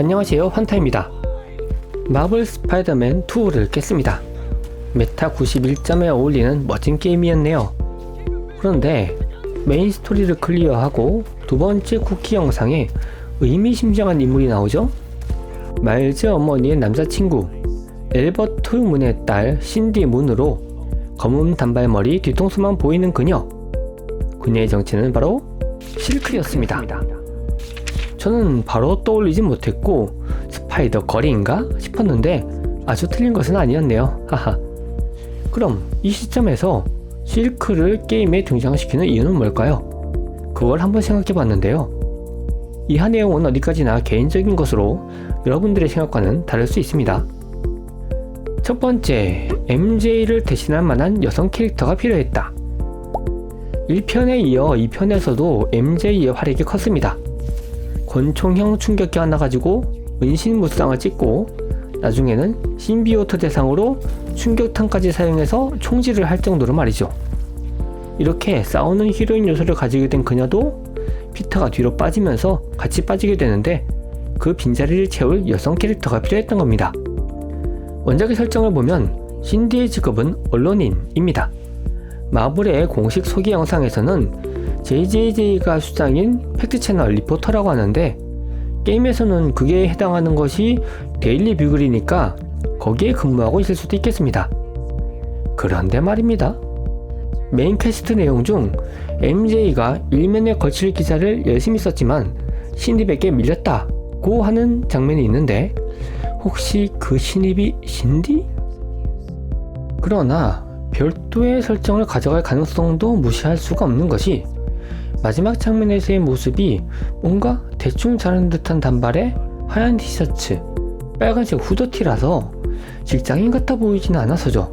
안녕하세요 환타입니다. 마블 스파이더맨 2를 깼습니다. 메타 91점에 어울리는 멋진 게임이었네요. 그런데 메인 스토리를 클리어하고 두 번째 쿠키 영상에 의미심장한 인물이 나오죠? 말즈 어머니의 남자친구 엘버트 문의 딸 신디 문으로 검은 단발머리 뒤통수만 보이는 그녀. 그녀의 정체는 바로 실크였습니다 저는 바로 떠올리진 못했고 스파이더 거리인가 싶었는데 아주 틀린 것은 아니었네요. 하하. 그럼 이 시점에서 실크를 게임에 등장시키는 이유는 뭘까요? 그걸 한번 생각해 봤는데요. 이한 내용은 어디까지나 개인적인 것으로 여러분들의 생각과는 다를 수 있습니다. 첫 번째, MJ를 대신할 만한 여성 캐릭터가 필요했다. 1편에 이어 2편에서도 MJ의 활약이 컸습니다. 권총형 충격기 하나 가지고 은신 무쌍을 찍고 나중에는 신비오트 대상으로 충격탄까지 사용해서 총질을 할 정도로 말이죠. 이렇게 싸우는 히로인 요소를 가지게 된 그녀도 피터가 뒤로 빠지면서 같이 빠지게 되는데 그 빈자리를 채울 여성 캐릭터가 필요했던 겁니다. 원작의 설정을 보면 신디의 직업은 언론인입니다. 마블의 공식 소개 영상에서는 JJJ가 수장인 팩트 채널 리포터라고 하는데 게임에서는 그게 해당하는 것이 데일리 뷰글이니까 거기에 근무하고 있을 수도 있겠습니다. 그런데 말입니다. 메인 퀘스트 내용 중 MJ가 일면에 걸칠 기사를 열심히 썼지만 신입에게 밀렸다고 하는 장면이 있는데 혹시 그 신입이 신디? 그러나 별도의 설정을 가져갈 가능성도 무시할 수가 없는 것이 마지막 장면에서의 모습이 뭔가 대충 자른 듯한 단발에 하얀 티셔츠, 빨간색 후드티라서 직장인 같아 보이지는 않아서죠.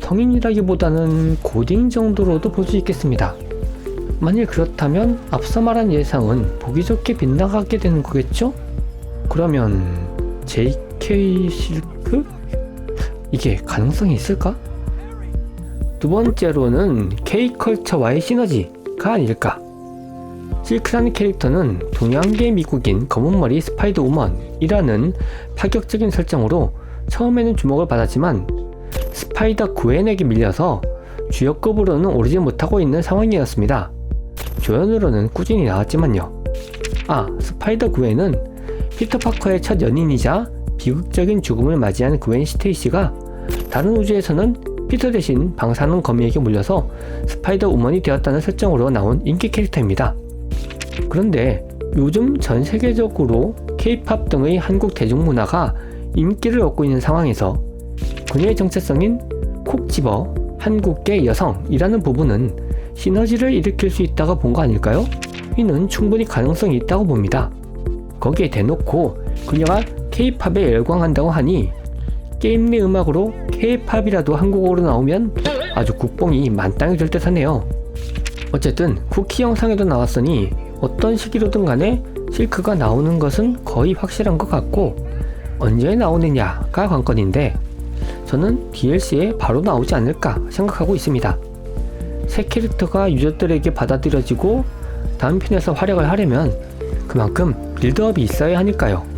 성인이라기보다는 고딩 정도로도 볼 수 있겠습니다. 만일 그렇다면 앞서 말한 예상은 보기 좋게 빗나가게 되는 거겠죠? 그러면 JK 실크? 이게 가능성이 있을까? 두 번째로는 K컬처와의 시너지가 아닐까. 실크라는 캐릭터는 동양계 미국인 검은머리 스파이더 우먼이라는 파격적인 설정으로 처음에는 주목을 받았지만 스파이더 구엔에게 밀려서 주역급으로는 오르지 못하고 있는 상황이었습니다. 조연으로는 꾸준히 나왔지만요. 아, 스파이더 구엔은 피터 파커의 첫 연인이자 비극적인 죽음을 맞이한 구엔 스테이시가 다른 우주에서는 피터 대신 방사능 거미에게 물려서 스파이더 우먼이 되었다는 설정으로 나온 인기 캐릭터입니다. 그런데 요즘 전 세계적으로 케이팝 등의 한국 대중문화가 인기를 얻고 있는 상황에서 그녀의 정체성인 콕 집어 한국계 여성이라는 부분은 시너지를 일으킬 수 있다고 본 거 아닐까요? 이는 충분히 가능성이 있다고 봅니다. 거기에 대놓고 그녀가 케이팝에 열광한다고 하니 게임 내 음악으로 케이팝이라도 한국어로 나오면 아주 국뽕이 만땅이 될 듯하네요. 어쨌든 쿠키 영상에도 나왔으니 어떤 시기로든 간에 실크가 나오는 것은 거의 확실한 것 같고 언제 나오느냐가 관건인데 저는 DLC에 바로 나오지 않을까 생각하고 있습니다. 새 캐릭터가 유저들에게 받아들여지고 다음 편에서 활약을 하려면 그만큼 빌드업이 있어야 하니까요.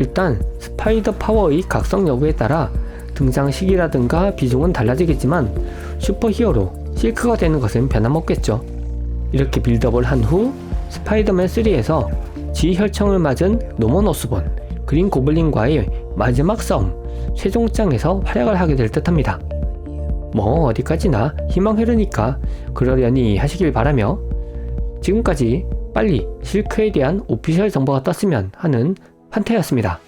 일단 스파이더 파워의 각성 여부에 따라 등장 시기라든가 비중은 달라지겠지만 슈퍼 히어로 실크가 되는 것은 변함없겠죠. 이렇게 빌드업을 한 후 스파이더맨 3에서 지혈청을 맞은 노먼 오스본, 그린 고블린과의 마지막 싸움, 최종장에서 활약을 하게 될 듯합니다. 뭐 어디까지나 희망회로니까 그러려니 하시길 바라며 지금까지 빨리 실크에 대한 오피셜 정보가 떴으면 하는 판테였습니다.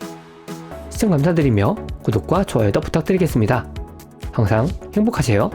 시청 감사드리며 구독과 좋아요도 부탁드리겠습니다. 항상 행복하세요.